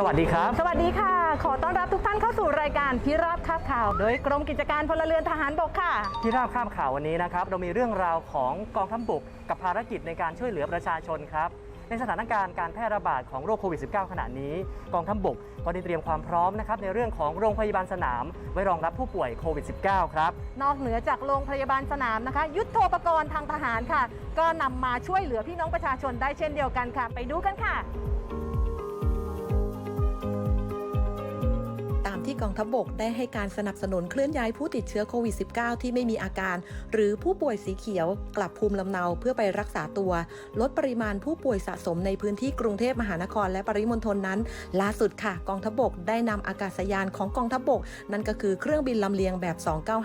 สวัสดีครับ สวัสดีค่ะ ขอต้อนรับทุกท่านเข้าสู่รายการพิราบคาบข่าว โดยกรมกิจการพลเรือนทหารบกค่ะที่ราบข้ามข่าววันนี้นะครับเรามีเรื่องราวของกองทัพบกกับภารกิจในการช่วยเหลือประชาชนครับ ในสถานการณ์การแพร่ระบาดของโรคโควิด -19 ขณะนี้ กองทัพบกก็ได้เตรียมความพร้อมนะครับในเรื่องของโรงพยาบาลสนาม ไว้รองรับผู้ป่วยโควิด -19 ครับ นอกเหนือจากโรงพยาบาลสนามนะคะ ยุทโธปกรณ์ทางทหารค่ะ ก็นำมาช่วยเหลือพี่น้องประชาชนได้เช่นเดียวกันค่ะ ไปดูกันค่ะ ที่กองทัพบกได้ให้การสนับสนุนเคลื่อนย้ายผู้ติดเชื้อโควิด -19 ที่ไม่มีอาการ หรือผู้ป่วยสีเขียวกลับภูมิลำเนาเพื่อไปรักษาตัว ลดปริมาณผู้ป่วยสะสมในพื้นที่กรุงเทพมหานครและปริมณฑลนั้น ล่าสุดค่ะ กองทัพบกได้นำอากาศยานของกองทัพบก นั่นก็คือเครื่องบินลำเลียงแบบ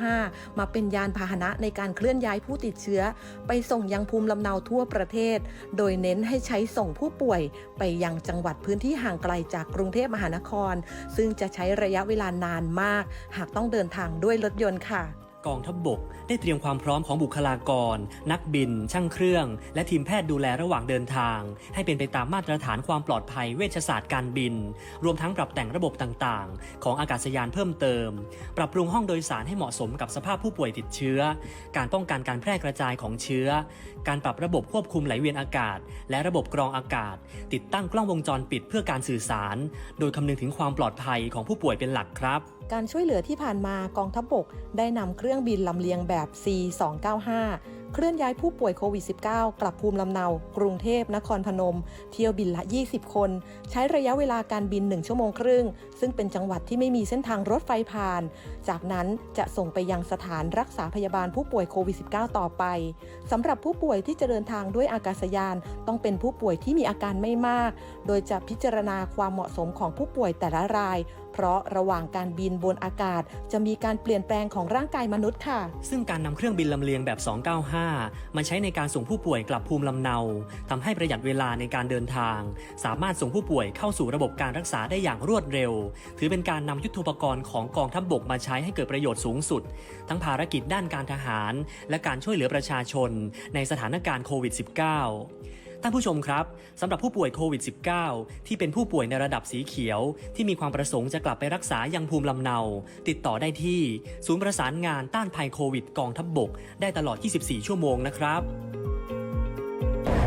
295 มาเป็นยานพาหนะในการเคลื่อนย้ายผู้ติดเชื้อ ไปส่งยังภูมิลำเนาทั่วประเทศ โดยเน้นให้ใช้ส่งผู้ป่วย ไปยังจังหวัดพื้นที่ห่างไกลจากกรุงเทพมหานคร ซึ่งจะใช้ระยะเวเวลานานมาก หากต้องเดินทางด้วยรถยนต์ค่ะ กองทัพบบกได้เตรียมความพร้อมของบุคลากร นักบิน ช่างเครื่อง และทีมแพทย์ดูแลระหว่างเดินทาง ให้เป็นไปตามมาตรฐานความปลอดภัยเวชศาสตร์การบิน รวมทั้งปรับแต่งระบบต่างๆ ของอากาศยานเพิ่มเติม ปรับปรุงห้องโดยสารให้เหมาะสมกับสภาพผู้ป่วยติดเชื้อ การป้องกันการแพร่กระจายของเชื้อ การปรับระบบควบคุมไหลเวียนอากาศ และระบบกรองอากาศ ติดตั้งกล้องวงจรปิดเพื่อการสื่อสาร โดยคำนึงถึงความปลอดภัยของผู้ป่วยเป็นหลักครับการช่วยเหลือที่ผ่านมากองทัพบก ได้นำเครื่องบินลำเลียงแบบ C295 เคลื่อนย้ายผู้ป่วยโควิด -19 กลับภูมิลำเนา กรุงเทพ นครพนม เที่ยวบินละ 20 คน ใช้ระยะเวลาการบิน 1 ชั่วโมงครึ่ง ซึ่งเป็นจังหวัดที่ไม่มีเส้นทางรถไฟผ่าน จากนั้นจะส่งไปยังสถานรักษาพยาบาลผู้ป่วยโควิด -19 ต่อไปสำหรับผู้ป่วยที่จะเดินทางด้วยอากาศยาน ต้องเป็นผู้ป่วยที่มีอาการไม่มาก โดยจะพิจารณาความเหมาะสมของผู้ป่วยแต่ละราย เพราะระหว่างการบินบนอากาศ จะมีการเปลี่ยนแปลงของร่างกายมนุษย์ค่ะ ซึ่งการนำเครื่องบินลำเลียงแบบ 295มาใช้ในการส่งผู้ป่วยกลับภูมิลำเนาทำให้ประหยัดเวลาในการเดินทาง สามารถส่งผู้ป่วยเข้าสู่ระบบการรักษาได้อย่างรวดเร็ว ถือเป็นการนำยุทธปกรณ์ของกองทัพบบกมาใช้ให้เกิดประโยชน์สูงสุด ทั้งภารกิจด้านการทหาร และการช่วยเหลือประชาชน ในสถานการณ์โควิด -19 ท่านผู้ชมครับสำหรับผู้ป่วยโควิด -19 ที่เป็นผู้ป่วยในระดับสีเขียว ที่มีความประสงค์จะกลับไปรักษายังภูมิลำเนา ติดต่อได้ที่ ศูนย์ประสานงานต้านภัยโควิดกองทัพบบก ได้ตลอด 24 ชั่วโมงนะครับ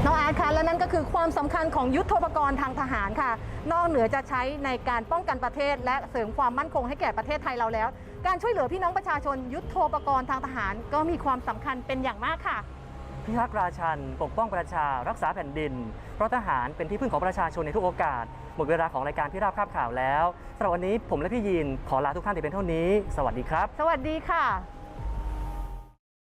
น้องอาร์ตคะและนั่นก็คือความสำคัญของยุทโธปกรณ์ทางทหารค่ะ นอกเหนือจะใช้ในการป้องกันประเทศ และเสริมความมั่นคงให้แก่ประเทศไทยเราแล้ว การช่วยเหลือพี่น้องประชาชนยุทโธปกรณ์ทางทหาร ก็มีความสำคัญเป็นอย่างมากค่ะ พิทักษ์ราชัน ปกป้องประชา รักษาแผ่นดิน เพราะทหารเป็นที่พึ่งของประชาชนในทุกโอกาส หมดเวลาของรายการพิราบคาบข่าวแล้วสำหรับวันนี้ผมและพี่ยีนขอลาทุกท่านแต่เป็นเท่านี้ สวัสดีครับ สวัสดีค่ะ